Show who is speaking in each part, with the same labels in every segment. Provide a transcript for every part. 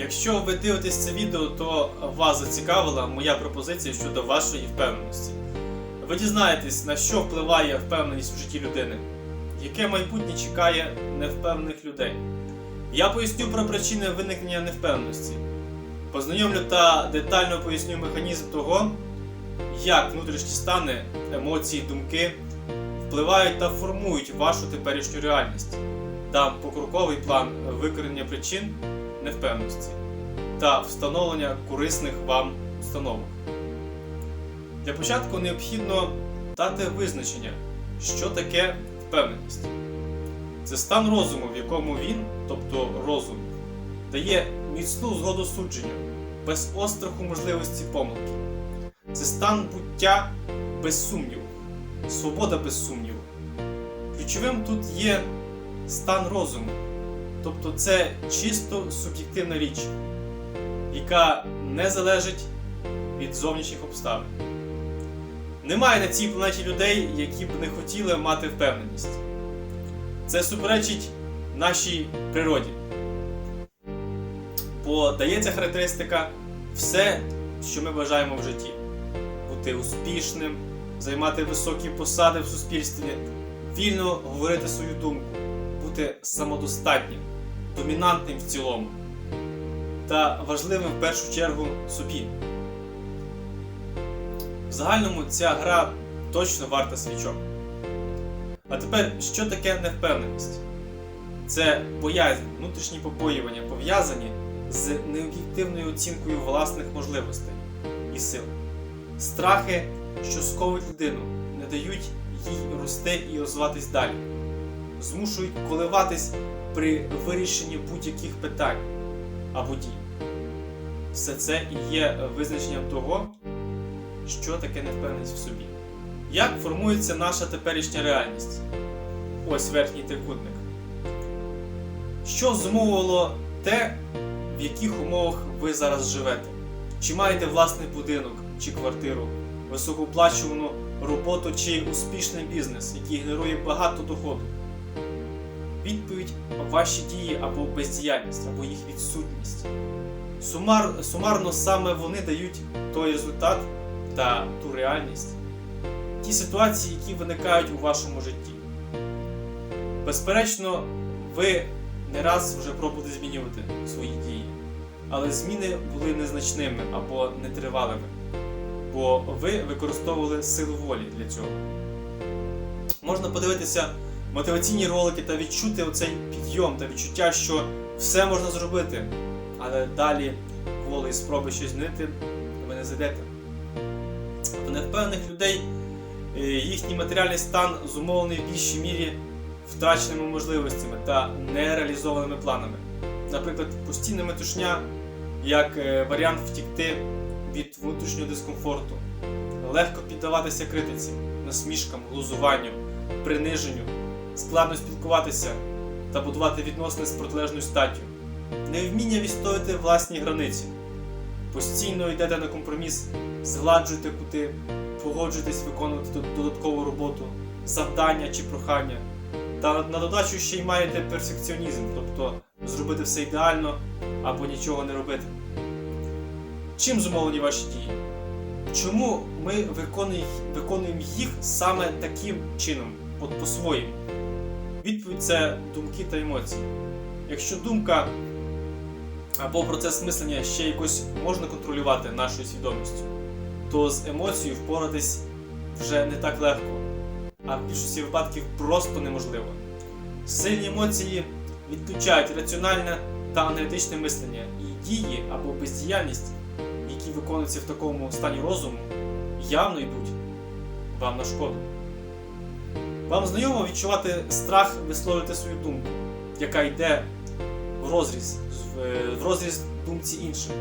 Speaker 1: Якщо ви дивитесь це відео, то вас зацікавила моя пропозиція щодо вашої впевненості. Ви дізнаєтесь, на що впливає впевненість в житті людини, яке майбутнє чекає невпевнених людей. Я поясню про причини виникнення невпевненості, познайомлю та детально поясню механізм того, як внутрішні стани, емоції, думки впливають та формують вашу теперішню реальність. Дам покроковий план викорення причин невпевненості та встановлення корисних вам установок. Для початку необхідно дати визначення, що таке впевненість. Це стан розуму, в якому він, тобто розум, дає міцну згоду судженню, без остраху можливості помилки. Це стан буття без сумніву, свобода без сумніву. Ключовим тут є стан розуму, тобто це чисто суб'єктивна річ, яка не залежить від зовнішніх обставин. Немає на цій планеті людей, які б не хотіли мати впевненість. Це суперечить нашій природі. Бо дається характеристика все, що ми бажаємо в житті: бути успішним, займати високі посади в суспільстві, вільно говорити свою думку, бути самодостатнім, домінантним в цілому та важливим в першу чергу собі. В загальному ця гра точно варта свічок. А тепер, що таке невпевненість? Це боязнь, внутрішні побоювання пов'язані з необ'єктивною оцінкою власних можливостей і сил. Страхи, що сковують людину, не дають їй рости і розвиватись далі, змушують коливатись при вирішенні будь-яких питань або дій. Все це і є визначенням того, що таке невпевненість в собі. Як формується наша теперішня реальність? Ось верхній трикутник. Що зумовило те, в яких умовах ви зараз живете? Чи маєте власний будинок чи квартиру, високооплачувану роботу чи успішний бізнес, який генерує багато доходу? Відповідь ваші дії або бездіяльність, або їх відсутність. Сумар, сумарно саме вони дають той результат та ту реальність, ті ситуації, які виникають у вашому житті. Безперечно, ви не раз вже пробували змінювати свої дії, але зміни були незначними або нетривалими, бо ви використовували силу волі для цього. Можна подивитися мотиваційні ролики та відчути оцей підйом та відчуття, що все можна зробити, але далі волі спроби щось змінити, ви не зайдете. В невпевнених людей е, їхній матеріальний стан зумовлений в більшій мірі втраченими можливостями та нереалізованими планами. Наприклад, постійна метушня як е, варіант втікти від внутрішнього дискомфорту, легко піддаватися критиці, насмішкам, глузуванню, приниженню, складно спілкуватися та будувати відносини з протилежною статтю, невміння відстояти власні границі. Постійно йдете на компроміс, згладжуєте кути, погоджуєтесь виконувати додаткову роботу, завдання чи прохання. Та на додачу ще й маєте перфекціонізм, тобто зробити все ідеально або нічого не робити. Чим зумовлені ваші дії? Чому ми виконуємо їх саме таким чином, от по-своєму? Відповідь це думки та емоції. Якщо думка або процес мислення ще якось можна контролювати нашою свідомістю, то з емоцією впоратись вже не так легко, а в більшості випадків просто неможливо. Сильні емоції відключають раціональне та аналітичне мислення, і дії або бездіяльність, які виконуються в такому стані розуму, явно йдуть вам на шкоду. Вам знайомо відчувати страх висловити свою думку, яка йде в розріз, в- розріз думці інших.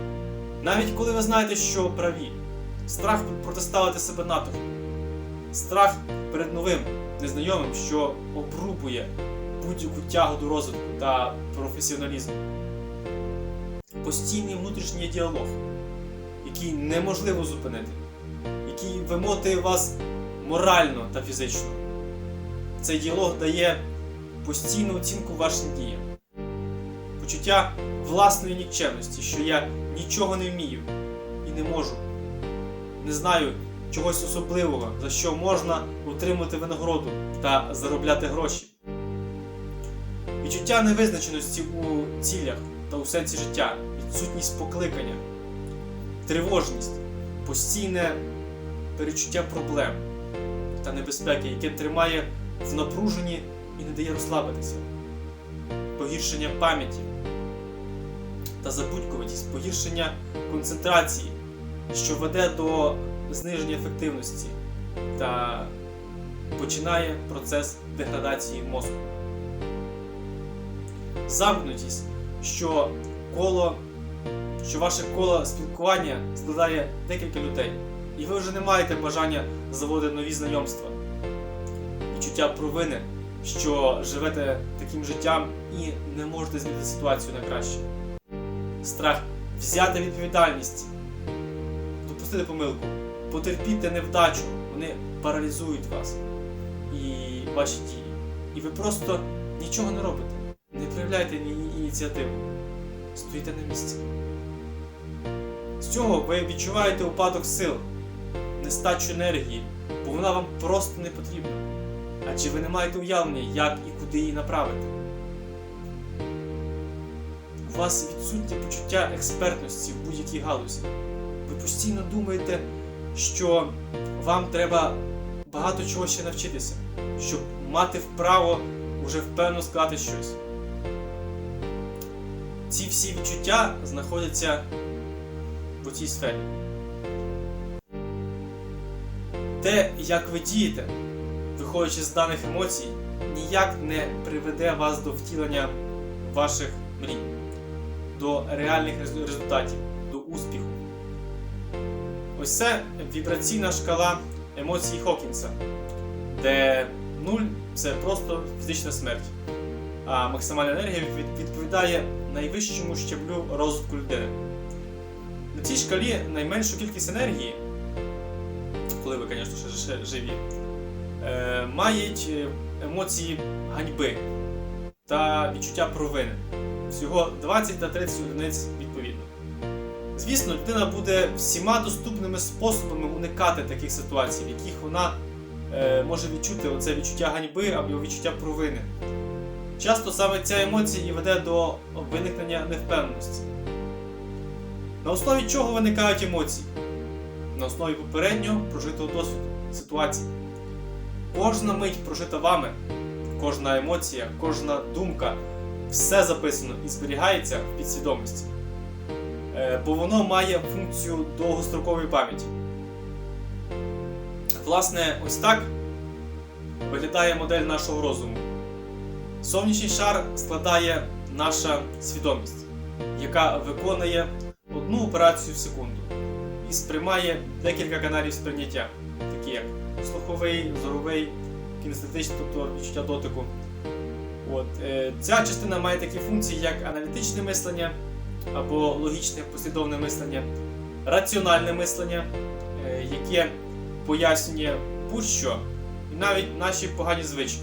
Speaker 1: Навіть коли ви знаєте, що праві, страх протиставити себе натовпу, страх перед новим, незнайомим, що обрубує будь-яку тягу до розвитку та професіоналізму. Постійний внутрішній діалог, який неможливо зупинити, який вимотує вас морально та фізично. Цей діалог дає постійну оцінку вашим діям, почуття власної нікчемності, що я нічого не вмію і не можу. Не знаю чогось особливого, за що можна отримати винагороду та заробляти гроші. Відчуття невизначеності у цілях та у сенсі життя, відсутність покликання, тривожність, постійне перечуття проблем та небезпеки, яке тримає в напруженні і не дає розслабитися, погіршення пам'яті та забудькуватість, погіршення концентрації, що веде до зниження ефективності та починає процес деградації мозку. Замкнутість, що коло, що ваше коло спілкування складає декілька людей, і ви вже не маєте бажання заводити нові знайомства. Відчуття провини, що живете таким життям і не можете змінити ситуацію на краще. Страх взяти відповідальність, допустити помилку, потерпіти невдачу, вони паралізують вас і ваші дії. І ви просто нічого не робите. Не проявляйте ні- ініціативу. Стоїте на місці. З цього ви відчуваєте упадок сил, нестачу енергії, бо вона вам просто не потрібна. Адже ви не маєте уявлення, як і куди її направити. У вас відсутнє почуття експертності в будь-якій галузі. Ви постійно думаєте, що вам треба багато чого ще навчитися, щоб мати вправо уже впевнено сказати щось. Ці всі відчуття знаходяться в цій сфері. Те, як ви дієте, виходячи з даних емоцій, ніяк не приведе вас до втілення ваших мрій, до реальних результатів, до успіху. Ось це вібраційна шкала емоцій Хокінса, де 0 це просто фізична смерть, а максимальна енергія відповідає найвищому щаблю розвитку людини. На цій шкалі найменшу кількість енергії, коли ви, звісно, живі, мають е, емоції ганьби та відчуття провини. Всього 20 та 30 одиниць відповідно. Звісно, людина буде всіма доступними способами уникати таких ситуацій, в яких вона е, може відчути оце відчуття ганьби або відчуття провини. Часто саме ця емоція і веде до виникнення невпевненості. На основі чого виникають емоції? На основі попередньо прожитого досвіду, ситуації. Кожна мить прожита вами, кожна емоція, кожна думка, все записано і зберігається в підсвідомості. Е, Бо воно має функцію довгострокової пам'яті. Власне, ось так виглядає модель нашого розуму. Сонячний шар складає наша свідомість, яка виконує одну операцію в секунду і сприймає декілька каналів сприйняття, такі як слуховий, зоровий, кінестетичний, тобто відчуття дотику. От, е, ця частина має такі функції, як аналітичне мислення або логічне послідовне мислення, раціональне мислення, е, яке пояснює будь-що, і навіть наші погані звички.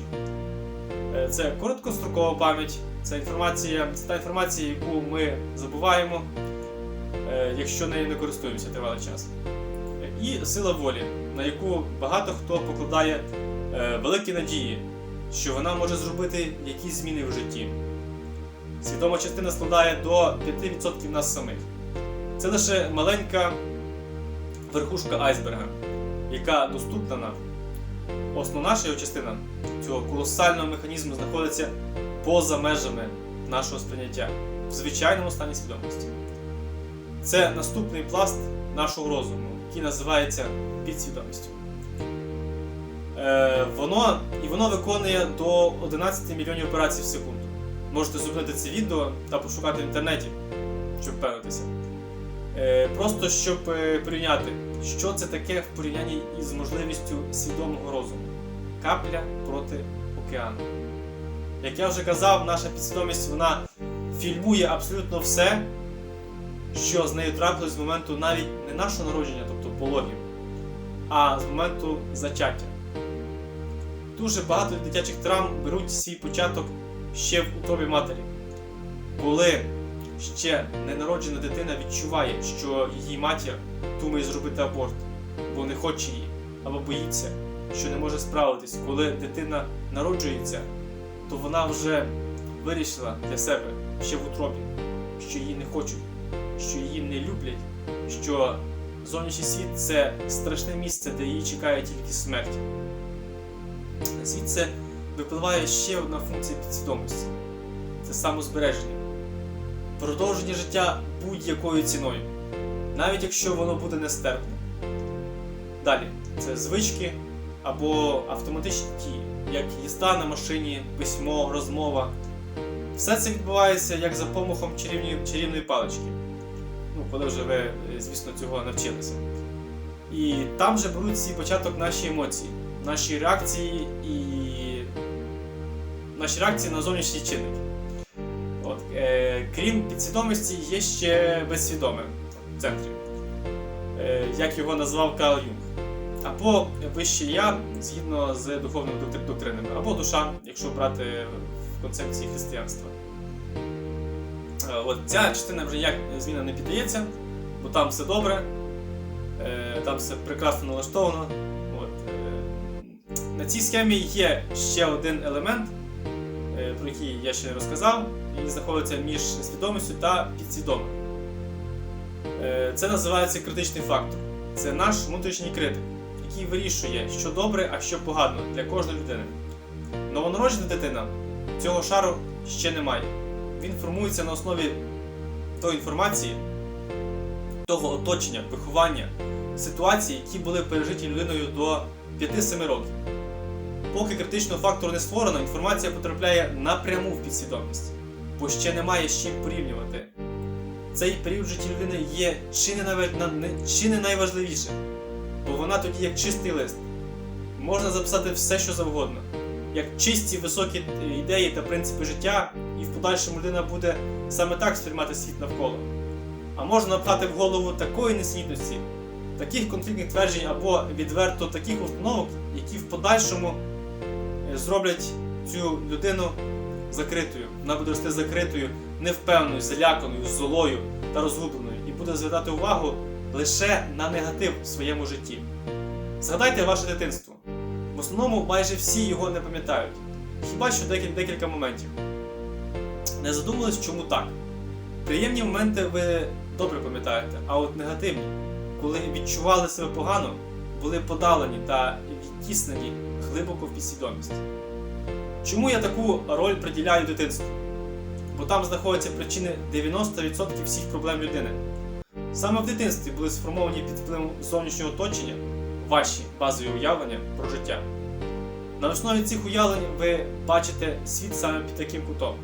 Speaker 1: Е, Це короткострокова пам'ять, це інформація, це та інформація, яку ми забуваємо, якщо нею не користуємося тривалий час. І сила волі, на яку багато хто покладає е, великі надії, що вона може зробити якісь зміни в житті. Свідома частина складає до 5% нас самих. Це лише маленька верхушка айсберга, яка доступна нам. Основна його частина цього колосального механізму знаходиться поза межами нашого сприйняття в звичайному стані свідомості. Це наступний пласт нашого розуму, який називається підсвідомістю. Е, воно, і воно виконує до 11 мільйонів операцій в секунду. Можете зупинити це відео та пошукати в інтернеті, щоб впевнитися. Е, просто щоб е, порівняти, що це таке в порівнянні із можливістю свідомого розуму. Капля проти океану. Як я вже казав, наша підсвідомість вона фільмує абсолютно все, що з нею трапилось з моменту навіть не нашого народження, пологів, а з моменту зачаття. Дуже багато дитячих травм беруть свій початок ще в утробі матері, коли ще ненароджена дитина відчуває, що її матір думає зробити аборт, бо не хоче її, або боїться, що не може справитись, коли дитина народжується, то вона вже вирішила для себе ще в утробі, що її не хочуть, що її не люблять, що зовнішній світ це страшне місце, де її чекає тільки смерть. Звідси випливає ще одна функція підсвідомості це самозбереження. Продовження життя будь-якою ціною, навіть якщо воно буде нестерпне. Далі це звички або автоматичні дії, як їзда на машині, письмо, розмова. Все це відбувається як за помахом чарівної, чарівної палички. Коли вже ви, е, звісно, цього навчилися. І там же беруть свій початок наші емоції, наші реакції і наші реакції на зовнішні чинники. От, е, крім підсвідомості, є ще безсвідоме в центрі, е, як його назвав Карл Юнг. Або вище я згідно з духовними доктри- доктринами, або душа, якщо брати в концепції християнства. Е, От ця частина вже як зміна не піддається, бо там все добре, е, там все прекрасно налаштовано. От, е, на цій схемі є ще один елемент, про який я ще не розказав, і знаходиться між свідомістю та підсвідомим. Це називається критичний фактор. Це наш внутрішній критик, який вирішує, що добре, а що погано для кожної людини. Новонароджена дитина цього шару ще не має. Він формується на основі тої інформації, того оточення, виховання, ситуацій, які були пережиті людиною до 5-7 років. Поки критичного фактору не створено, інформація потрапляє напряму в підсвідомість, бо ще немає з чим порівнювати. Цей період в житті людини є чи не, наве- чи не найважливішим, бо вона тоді як чистий лист. Можна записати все, що завгодно, як чисті високі ідеї та принципи життя, і в подальшому людина буде саме так сприймати світ навколо. А можна напхати в голову такої несенітності, таких конфліктних тверджень або відверто таких установок, які в подальшому е, зроблять цю людину закритою. Вона буде рости закритою, невпевненою, заляканою, злою та розгубленою, і буде звертати увагу лише на негатив в своєму житті. Згадайте ваше дитинство. В основному майже всі його не пам'ятають. Хіба що декіль, декілька моментів. Не задумались, чому так. Приємні моменти ви добре пам'ятаєте, а от негативні, коли відчували себе погано, були подалені та відтіснені глибоко в підсвідомість. Чому я таку роль приділяю дитинству? Бо там знаходяться причини 90% всіх проблем людини. Саме в дитинстві були сформовані під впливом зовнішнього оточення ваші базові уявлення про життя. На основі цих уявлень ви бачите світ саме під таким кутом.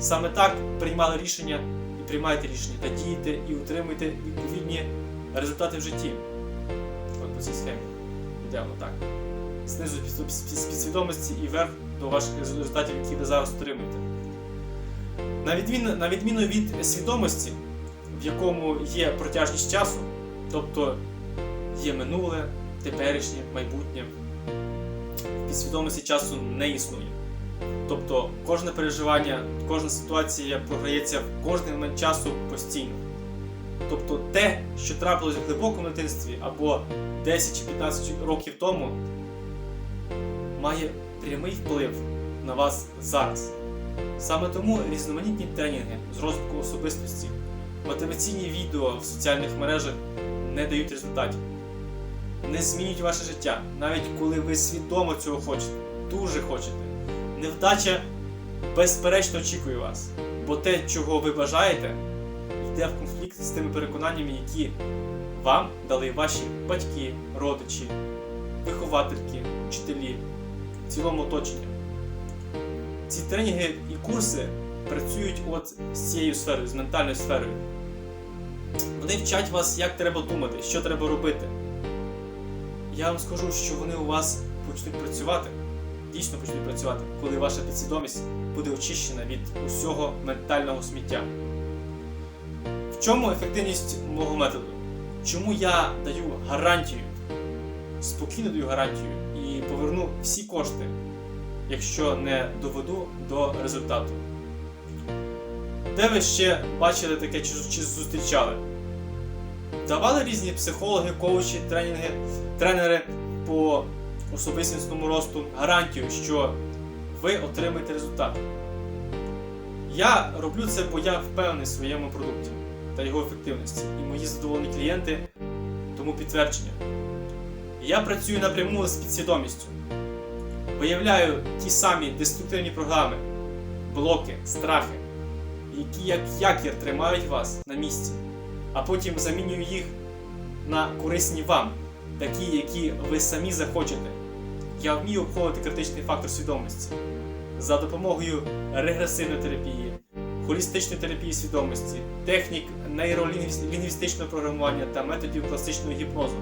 Speaker 1: Саме так приймали рішення і приймаєте рішення та дієте і утримуєте відповідні результати в житті. От по цій схемі. Йдемо так. Знизу підсвідомості і вверх до ваших результатів, які ви зараз отримуєте. На відміну, на відміну від свідомості, в якому є протяжність часу, тобто є минуле, теперішнє, майбутнє, в підсвідомості часу не існує. Тобто кожне переживання, кожна ситуація програється в кожний момент часу постійно. Тобто те, що трапилось в глибокому дитинстві або 10 чи 15 років тому, має прямий вплив на вас зараз. Саме тому різноманітні тренінги з розвитку особистості, мотиваційні відео в соціальних мережах не дають результатів. Не змінюють ваше життя, навіть коли ви свідомо цього хочете, дуже хочете. Невдача безперечно очікує вас, бо те, чого ви бажаєте, йде в конфлікт з тими переконаннями, які вам дали ваші батьки, родичі, виховательки, вчителі, в цілому оточення. Ці тренінги і курси працюють от з цією сферою, з ментальною сферою. Вони вчать вас, як треба думати, що треба робити. Я вам скажу, що вони у вас почнуть працювати, дійсно почнуть працювати, коли ваша підсвідомість буде очищена від усього ментального сміття. В чому ефективність мого методу? Чому я даю гарантію, спокійно даю гарантію і поверну всі кошти, якщо не доведу до результату? Де ви ще бачили таке чи, зустрічали? Давали різні психологи, коучі, тренінги, тренери по особистісному росту гарантію, що ви отримаєте результат. Я роблю це, бо я впевнений в своєму продукті та його ефективності. І мої задоволені клієнти тому підтвердження. Я працюю напряму з підсвідомістю. Виявляю ті самі деструктивні програми, блоки, страхи, які як якір тримають вас на місці, а потім замінюю їх на корисні вам, такі, які ви самі захочете. Я вмію обходити критичний фактор свідомості за допомогою регресивної терапії, холістичної терапії свідомості, технік нейролінгвістичного програмування та методів класичного гіпнозу.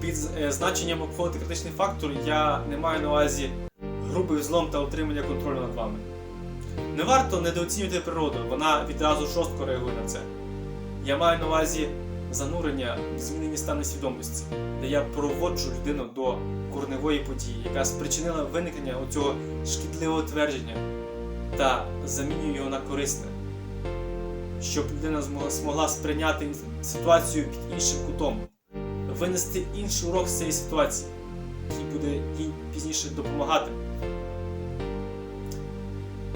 Speaker 1: Під е, значенням обходити критичний фактор я не маю на увазі грубий злом та утримання контролю над вами. Не варто недооцінювати природу, вона відразу жорстко реагує на це. Я маю на увазі занурення в змінені стани свідомості, де я проводжу людину до корневої події, яка спричинила виникнення оцього шкідливого твердження та замінюю його на корисне, щоб людина змогла, сприйняти ситуацію під іншим кутом, винести інший урок з цієї ситуації, який буде їй пізніше допомагати.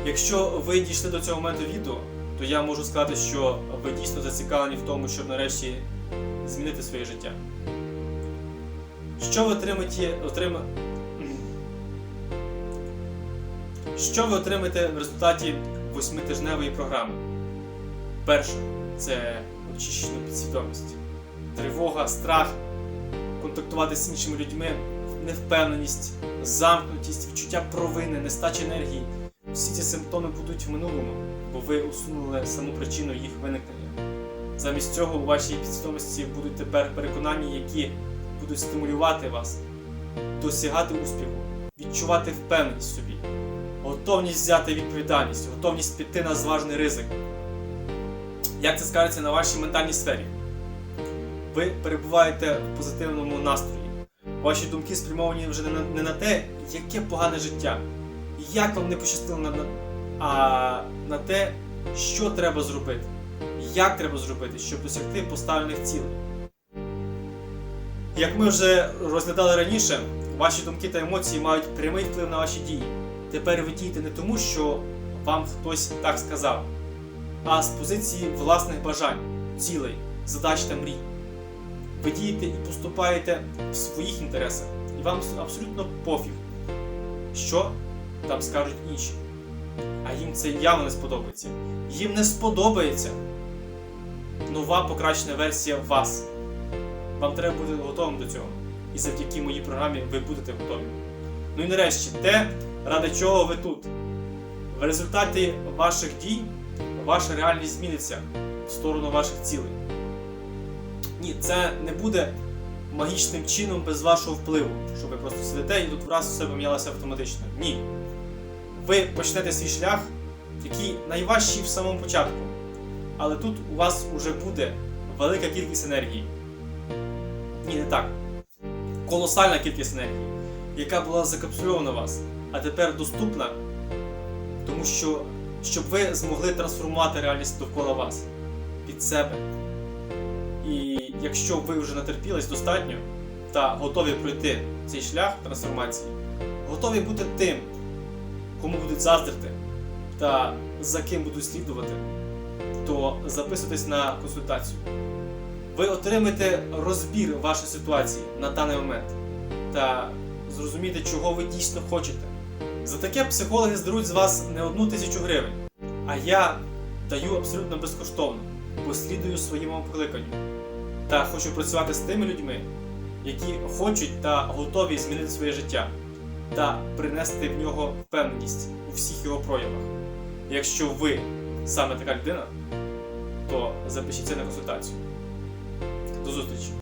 Speaker 1: Якщо ви дійшли до цього моменту відео, то я можу сказати, що ви дійсно зацікавлені в тому, щоб нарешті змінити своє життя. Що ви отримаєте, отрима... Що ви отримаєте в результаті восьмитижневої програми? Перше це очищена підсвідомість, тривога, страх, контактувати з іншими людьми, невпевненість, замкнутість, відчуття провини, нестача енергії. Всі ці симптоми будуть в минулому, бо ви усунули саму причину їх виникнення. Замість цього у вашій підсвідомості будуть тепер переконання, які будуть стимулювати вас, досягати успіху, відчувати впевненість в собі, готовність взяти відповідальність, готовність піти на зважний ризик. Як це скажеться на вашій ментальній сфері? Ви перебуваєте в позитивному настрої. Ваші думки спрямовані вже не на, те, яке погане життя, як вам не пощастило на, а на те, що треба зробити, як треба зробити, щоб досягти поставлених цілей. Як ми вже розглядали раніше, ваші думки та емоції мають прямий вплив на ваші дії. Тепер ви дієте не тому, що вам хтось так сказав, а з позиції власних бажань, цілей, задач та мрій. Ви дієте і поступаєте в своїх інтересах, і вам абсолютно пофіг, що там скажуть інші. А їм це явно не сподобається. Їм не сподобається нова покращена версія вас. Вам треба бути готовим до цього. І завдяки моїй програмі ви будете готові. Ну і нарешті, те, ради чого ви тут. В результаті ваших дій ваша реальність зміниться в сторону ваших цілей. Ні, це не буде магічним чином без вашого впливу, що ви просто сидите і тут враз все помінялося автоматично. Ні. Ви почнете свій шлях, який найважчий в самому початку. Але тут у вас вже буде велика кількість енергії. Ні, не так. Колосальна кількість енергії, яка була закапсульована вас, а тепер доступна, тому що щоб ви змогли трансформувати реальність довкола вас під себе. І якщо ви вже натерпілись достатньо та готові пройти цей шлях трансформації, готові бути тим, кому будуть заздрити та за ким будуть слідувати, то записуйтесь на консультацію. Ви отримаєте розбір вашої ситуації на даний момент та зрозумієте, чого ви дійсно хочете. За таке психологи здеруть з вас не одну тисячу гривень, а я даю абсолютно безкоштовно, бо слідую своєму покликанню та хочу працювати з тими людьми, які хочуть та готові змінити своє життя та принести в нього впевненість у всіх його проявах. Якщо ви саме така людина, то запишіться на консультацію. До зустрічі!